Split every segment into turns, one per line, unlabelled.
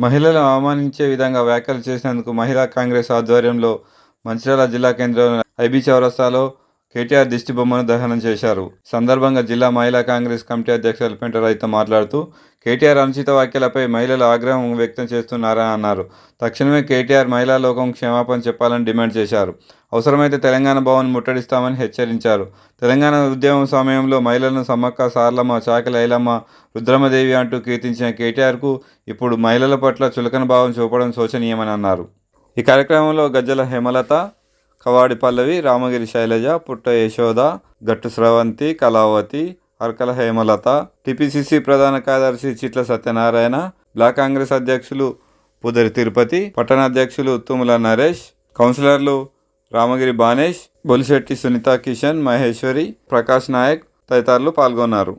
మహిళలను అవమానించే విధంగా వ్యాఖ్యలు చేసినందుకు మహిళా కాంగ్రెస్ ఆధ్వర్యంలో మంచిర్యాల జిల్లా కేంద్రంలో ఐబీ చౌరస్తాలో కేటీఆర్ దిష్టి బొమ్మను దహనం చేశారు. సందర్భంగా జిల్లా మహిళా కాంగ్రెస్ కమిటీ అధ్యక్షులు పెంట రైతు మాట్లాడుతూ కేటీఆర్ అనుచిత వ్యాఖ్యలపై మహిళలు ఆగ్రహం వ్యక్తం చేస్తున్నారని అన్నారు. తక్షణమే కేటీఆర్ మహిళా లోకం క్షమాపణ చెప్పాలని డిమాండ్ చేశారు. అవసరమైతే తెలంగాణ భవన్ ముట్టడిస్తామని హెచ్చరించారు. తెలంగాణ ఉద్యమం సమయంలో మహిళలను సమ్మక్క సార్లమ్మ చాకలి లైలమ్మ రుద్రమదేవి అంటూ కీర్తించిన కేటీఆర్కు ఇప్పుడు మహిళల పట్ల చులకన భావం చూపడం శోచనీయమని అన్నారు. ఈ కార్యక్రమంలో గజ్జల హేమలత కవాడి పల్లవి Ramagiri Sailaja Putta Yashoda Gattu Sravanthi Kalavathi Arkala Hemalatha T P C C ప్రధాన కార్యదర్శి చిట్ల సత్యనారాయణ బ్లాక్ కాంగ్రెస్ అధ్యక్షులు పుదరి తిరుపతి పట్టణ అధ్యక్షులు తుముల నరేష్ కౌన్సిలర్లు రామగిరి బానేష్ బొలిశెట్టి సునీత కిషన్ మహేశ్వరి ప్రకాష్ నాయక్ తదితరులు పాల్గొన్నారు.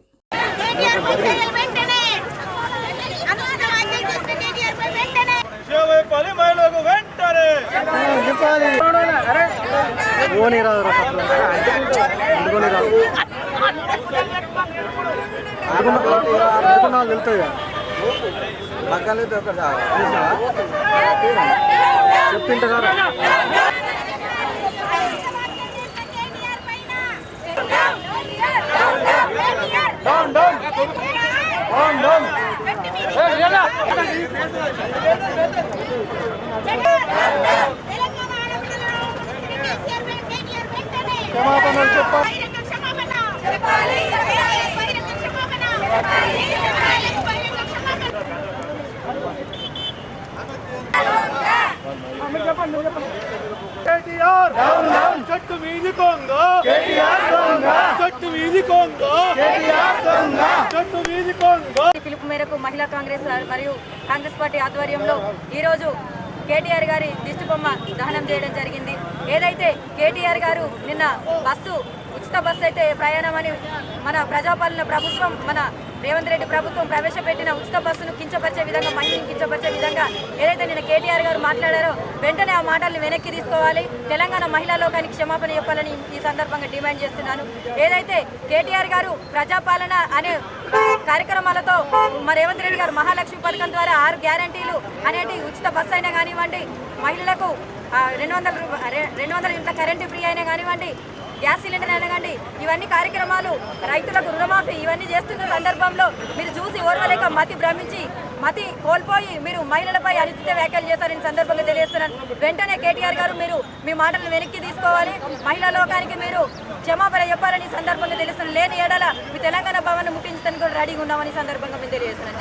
చర్యలు వెంటనే అనుచిత వ్యాఖ్యలు
చెప్తుంటారా
డౌన్ డౌన్ డౌన్ డౌన్
క్షమాపణలు చెప్పాలి.
బహిరంగ క్షమాపణ చెప్పాలి బహిరంగ క్షమాపణ చెప్పాలి బహిరంగ క్షమాపణ
కేటీఆర్! చెట్టు వీధి కొంగ! కేటీఆర్ చెట్టు వీధి కొంగ! కేటీఆర్ చెట్టు వీధి కొంగ!
పిలుపు మేరకు మహిళా కాంగ్రెస్ మరియు కాంగ్రెస్ పార్టీ ఆధ్వర్యంలో ఈరోజు కేటీఆర్ గారి దిష్టి బొమ్మ దహనం చేయడం జరిగింది. ఏదైతే కేటీఆర్ గారు నిన్న బస్సు ఉచిత బస్సు అయితే ప్రయాణం అని మన ప్రజాపాలన ప్రభుత్వం మన రేవంత్ రెడ్డి ప్రభుత్వం ప్రవేశపెట్టిన ఉచిత బస్సును కించపరిచే విధంగా మహిళను కించపరిచే విధంగా ఏదైతే నిన్న కేటీఆర్ గారు మాట్లాడారో వెంటనే ఆ మాటలను వెనక్కి తీసుకోవాలి. తెలంగాణ మహిళా లోకానికి క్షమాపణ చెప్పాలని ఈ సందర్భంగా డిమాండ్ చేస్తున్నాను. ఏదైతే కేటీఆర్ గారు ప్రజాపాలన అనే కార్యక్రమాలతో మా రేవంత్ రెడ్డి గారు మహాలక్ష్మి పథకం ద్వారా ఆరు గ్యారంటీలు అనేటి ఉచిత బస్సు అయినా కానివ్వండి మహిళలకు రెండు వందల రెండు వందల యూనిట్ల కరెంటు ఫ్రీ అయినా కానివ్వండి గ్యాస్ సిలిండర్ అనగాండి ఇవన్నీ కార్యక్రమాలు. రైతులకు రుణమాఫీ ఇవన్నీ చేస్తున్న సందర్భంలో మీరు చూసి ఓర్వలేక మతి భ్రమించి మతి కోల్పోయి మీరు మహిళలపై అనుచిత వ్యాఖ్యలు చేశారని సందర్భంగా తెలియజేస్తున్నాను. వెంటనే కేటీఆర్ గారు మీరు మీ మాటలను వెనక్కి తీసుకోవాలి. మహిళా లోకానికి మీరు క్షమాపణ చెప్పాలని సందర్భంగా తెలుస్తున్నాను లేని ఏడాల మీ తెలంగాణ భవన్ ముట్టించడానికి కూడా రెడీగా ఉన్నామని సందర్భంగా మేము తెలియజేస్తున్నాను.